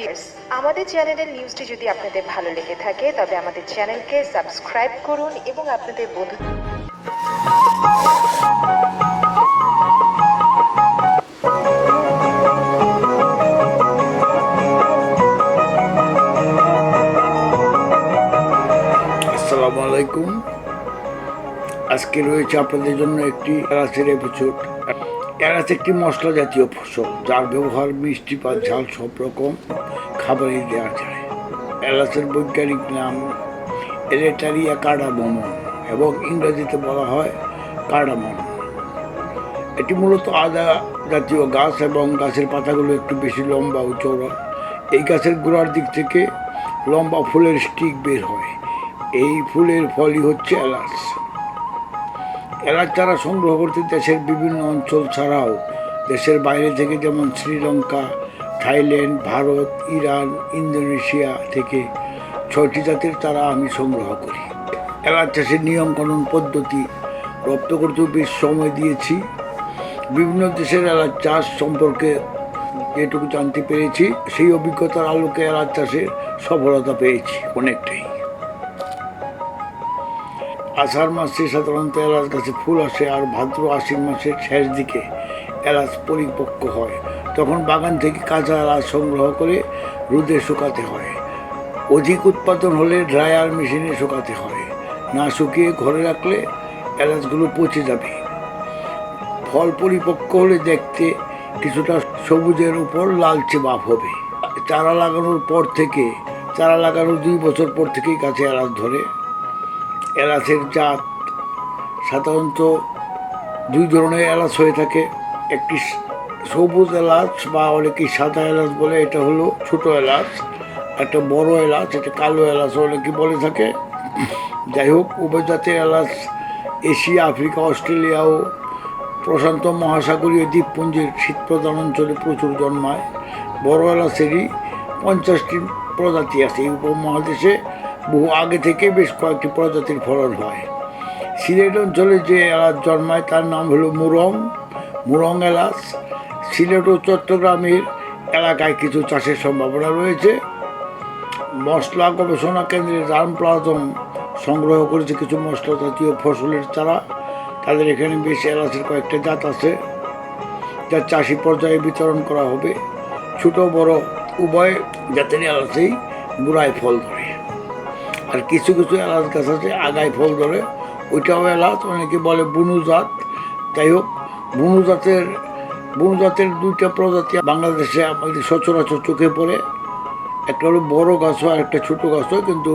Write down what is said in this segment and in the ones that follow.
Viewers, আমাদের চ্যানেলের নিউজটি যদি আপনাদের ভালো লেগে থাকে, তবে আমাদের চ্যানেলকে সাবস্ক্রাইব করুন এবং আপনাদের বন্ধু আসসালামু আলাইকুম। আজকে রয়েছে আপনাদের জন্য একটি এলাচের এপিসোড এলাচ একটি মশলা জাতীয় ফসল, যার ব্যবহার মিষ্টি বা ঝাল সব রকম খাবারে দেওয়া যায়। এলাচের বৈজ্ঞানিক নাম এলেটারিয়া কার্ডামম এবং ইংরেজিতে বলা হয় কার্ডামম এটি মূলত আদা জাতীয় গাছ এবং গাছের পাতাগুলো একটু বেশি লম্বা ও চওড়া। এই গাছের গোড়ার দিক থেকে লম্বা ফুলের স্টিক বের হয়। এই ফুলের ফলই হচ্ছে এলাচ। এলাচ চারা সংগ্রহ করতে দেশের বিভিন্ন অঞ্চল ছাড়াও দেশের বাইরে থেকে যেমন Sri Lanka, Thailand, Bharat, Iran, Indonesia থেকে ছয়টি জাতের তারা আমি সংগ্রহ করি। এলাচ চাষের নিয়মকানুন পদ্ধতি রপ্ত করতেও বেশ সময় দিয়েছি। বিভিন্ন দেশের এলাচ চাষ সম্পর্কে যেটুকু জানতে পেরেছি, সেই অভিজ্ঞতার আলোকে এলাচ চাষের সফলতা পেয়েছি অনেকটাই। আষাঢ় মাসে সাধারণত এলাচ গাছে ফুল আসে আর ভাদ্র আশ্বিন মাসের শেষ দিকে এলাচ পরিপক্ক হয়। তখন বাগান থেকে কাঁচা এলাচ সংগ্রহ করে রোদে শুকাতে হয়। অধিক উৎপাদন হলে ড্রায়ার মেশিনে শুকাতে হয়। না শুকিয়ে ঘরে রাখলে এলাচগুলো পচে যাবে। ফল পরিপক্ক হলে দেখতে কিছুটা সবুজের উপর লালচে ভাব হবে। চারা লাগানোর পর থেকে, চারা লাগানোর দুই বছর পর থেকেই গাছে এলাচ ধরে। এলাচের জাত। সাধারণত দুই ধরনের এলাচ হয়ে থাকে। একটি সবুজ এলাচ বা অনেকে সাদা এলাচ বলে, এটা হলো ছোট এলাচ। একটা বড় এলাচ, এটা কালো এলাচ অনেকে বলে থাকে। যাই হোক, উভয় এলাচ এশিয়া, আফ্রিকা, অস্ট্রেলিয়া ও প্রশান্ত মহাসাগরীয় দ্বীপপুঞ্জের শীতপ্রধান অঞ্চলে প্রচুর জন্মায়। বড় এলাচেরই পঞ্চাশটি প্রজাতি আছে। এই উপমহাদেশে বহু আগে থেকে বেশ কয়েকটি প্রজাতির ফলন হয়। সিলেট অঞ্চলে যে এলাচ জন্মায় তার নাম হলো মুরং মুরং এলাচ। সিলেট ও চট্টগ্রামের এলাকায় কিছু চাষের সম্ভাবনা রয়েছে। মশলা গবেষণা কেন্দ্রের রাম প্লাজম সংগ্রহ করেছে কিছু মশলা জাতীয় ফসলের চারা। তাদের এখানে বেশ এলাচের কয়েকটা জাত আছে, যা চাষি পর্যায়ে বিতরণ করা হবে। ছোট, বড়, উভয় জাতের এলাচেই গুড়ায় ফল ধরে। আর কিছু কিছু এলাচ গাছ আছে আগায় ফল ধরে। ওইটাও এলাচ, অনেকে বলে বুনু জাত। যাই হোক, বুনু জাতের বুনু জাতের দুইটা প্রজাতি বাংলাদেশে আমাদের সচরাচর চোখে পড়ে। একটা হলো বড় গাছ হয় আর একটা ছোটো গাছ হয় কিন্তু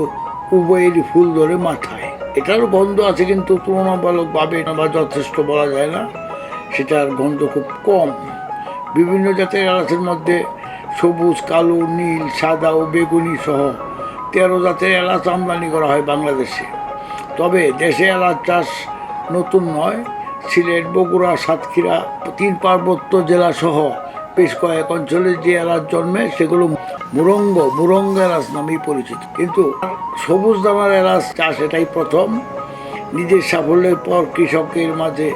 উভয়েরই ফুল ধরে মাথায়। এটারও গন্ধ আছে, কিন্তু তুলনামূলকভাবে বা যথেষ্ট বলা যায় না। সেটার গন্ধ খুব কম। বিভিন্ন জাতের এলাচের মধ্যে সবুজ, কালো, নীল, সাদা ও বেগুনি সহ তেরো জাতের এলাচ আমদানি করা হয় বাংলাদেশে। তবে দেশে এলাচ চাষ নতুন নয়। সিলেট, বগুড়া, সাতক্ষীরা, তিন পার্বত্য জেলা সহ বেশ কয়েক অঞ্চলে যে এলাচ জন্মে, সেগুলো মুরঙ্গ মুরঙ্গ এলাচ নামেই পরিচিত। কিন্তু সবুজ দানার এলাচ চাষ এটাই প্রথম। নিজের সাফল্যের পর কৃষকের মাঝে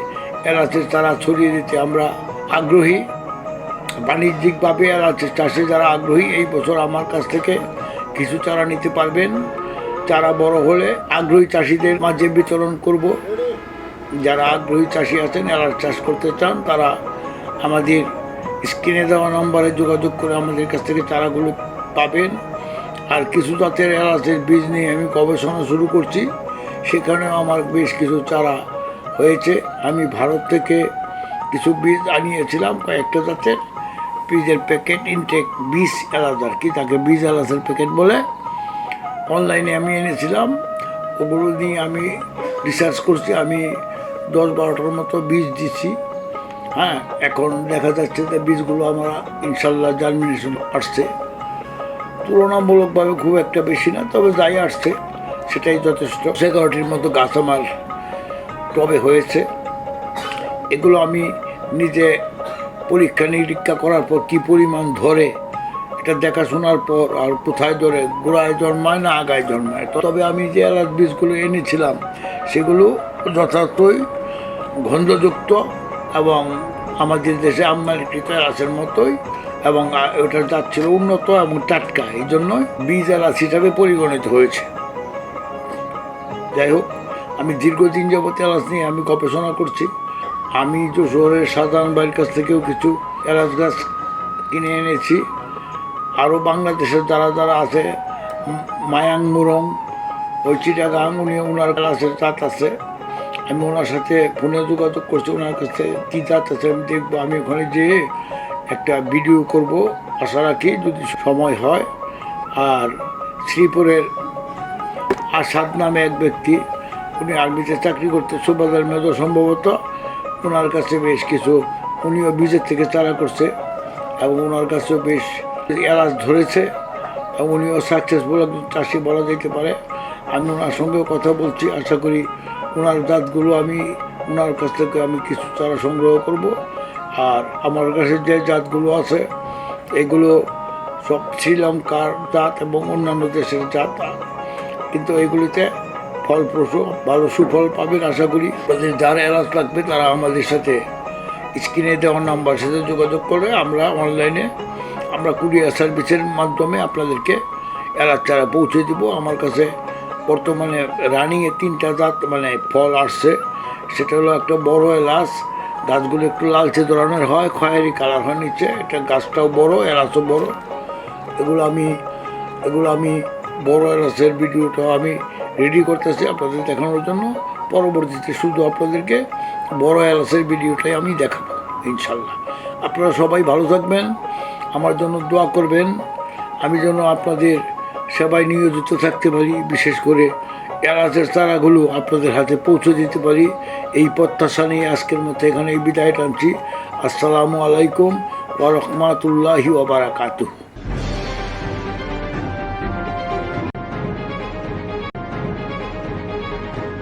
এলাচের তারা ছড়িয়ে দিতে আমরা আগ্রহী। বাণিজ্যিকভাবে এলাচের চাষে যারা আগ্রহী, এই বছর আমার কাছ থেকে কিছু চারা নিতে পারবেন। চারা বড় হলে আগ্রহী চাষিদের মাঝে বিতরণ করব। যারা আগ্রহী চাষি আছেন এলাচ চাষ করতে চান, তারা আমাদের স্ক্রিনে দেওয়া নম্বরে যোগাযোগ করে আমাদের কাছ থেকে চারাগুলো পাবেন। আর কিছু জাতের এলাচের বীজ নিয়ে আমি গবেষণা শুরু করছি। সেখানেও আমার বেশ কিছু চারা হয়েছে। আমি ভারত থেকে কিছু বীজ আনিয়েছিলাম কয়েকটা জাতের। বীজের প্যাকেট ইনটেক বীজ এলাচ আর কি, তাকে বীজ এলাচের প্যাকেট বলে। অনলাইনে আমি এনেছিলাম, ওগুলো নিয়ে আমি রিসার্চ করছি, আমি দশ বারোটার মতো বীজ দিচ্ছি হ্যাঁ এখন দেখা যাচ্ছে যে বীজগুলো আমরা ইনশাল্লাহ জার্মিনেশন আসছে। তুলনামূলকভাবে খুব একটা বেশি না, তবে যাই আসছে, সেটাই যথেষ্ট। এগারোটির মতো গাছ আমার টবে হয়েছে। এগুলো আমি নিজে পরীক্ষা নিরীক্ষা করার পর কী পরিমাণ ধরে, এটা দেখাশোনার পর আর কোথায় ধরে, গোড়ায় জন্মায় না আগায় জন্মায়? তবে আমি যে এলাচ বীজগুলো এনেছিলাম, সেগুলো যথার্থই গন্ধযুক্ত এবং আমাদের দেশে আমদানিকৃত এলাচের মতোই এবং ওটার জাত ছিল উন্নত এবং টাটকা। এই জন্য বীজ এলাচ হিসাবে পরিগণিত হয়েছে। যাই হোক, আমি দীর্ঘদিন যাবত এলাচ নিয়ে আমি গবেষণা করছি। আমি তো শহরের সাধারণ বাড়ির কাছ থেকেও কিছু এলাচ গাছ কিনে এনেছি। আরও বাংলাদেশের যারা যারা আছে, মায়াং মুরং, ওই চিটাগাং, উনি ওনার ক্লাসের জাত আছে। আমি ওনার সাথে ফোনে যোগাযোগ করছি, ওনার কাছে কী জাত আছে আমি দেখব। আমি ওখানে যেয়ে একটা ভিডিও করব। আশা রাখি যদি সময় হয়। আর শ্রীপুরের আসাদ নামে এক ব্যক্তি, উনি আর্মিতে চাকরি করতে সুবাদার মেধ সম্ভবত। ওনার কাছে বেশ কিছু, উনিও বীজের থেকে চারা করছে এবং ওনার কাছেও বেশ এলাচ ধরেছে এবং উনিও সাকসেসফুল একজন চাষি বলা যেতে পারে। আমি ওনার সঙ্গেও কথা বলছি, আশা করি ওনার জাতগুলো আমি, ওনার কাছ থেকে আমি কিছু চারা সংগ্রহ করব। আর আমার কাছে যে জাতগুলো আছে, এগুলো সব শ্রীলঙ্কার জাত এবং অন্যান্য দেশের জাত। কিন্তু এগুলিতে ফলপ্রসূ ভালো সুফল পাবেন আশা করি। তাদের যারা এলাচ লাগবে, তারা আমাদের সাথে স্ক্রিনে দেওয়ার নাম্বার সাথে যোগাযোগ করে আমরা অনলাইনে আমরা কুরিয়ার সার্ভিসের মাধ্যমে আপনাদেরকে এলাচ চারা পৌঁছে দিব। আমার কাছে বর্তমানে রানিংয়ে তিনটা জাত মানে ফল আসছে। সেটা হলো একটা বড় এলাচ, গাছগুলো একটু লালচে ধরনের হয়, খয়েরি কালার হয় নিচে। এটা গাছটাও বড়, এলাচও বড়। এগুলো আমি এগুলো আমি বড় এলাচের ভিডিওটা আমি রেডি করতেছি আপনাদের দেখানোর জন্য। পরবর্তীতে শুধু আপনাদেরকে বড় এলাচের ভিডিওটাই আমি দেখাবো, ইনশাল্লাহ। আপনারা সবাই ভালো থাকবেন, আমার জন্য দোয়া করবেন। আমি যেন আপনাদের সেবায় নিয়োজিত থাকতে পারি, বিশেষ করে এলাচের চারাগুলো আপনাদের হাতে পৌঁছে দিতে পারি। এই প্রত্যাশা নিয়ে আজকের মতো এখানে বিদায় টানছি। আসসালামু আলাইকুম ওয়া রাহমাতুল্লাহি ওয়া বারাকাতুহু।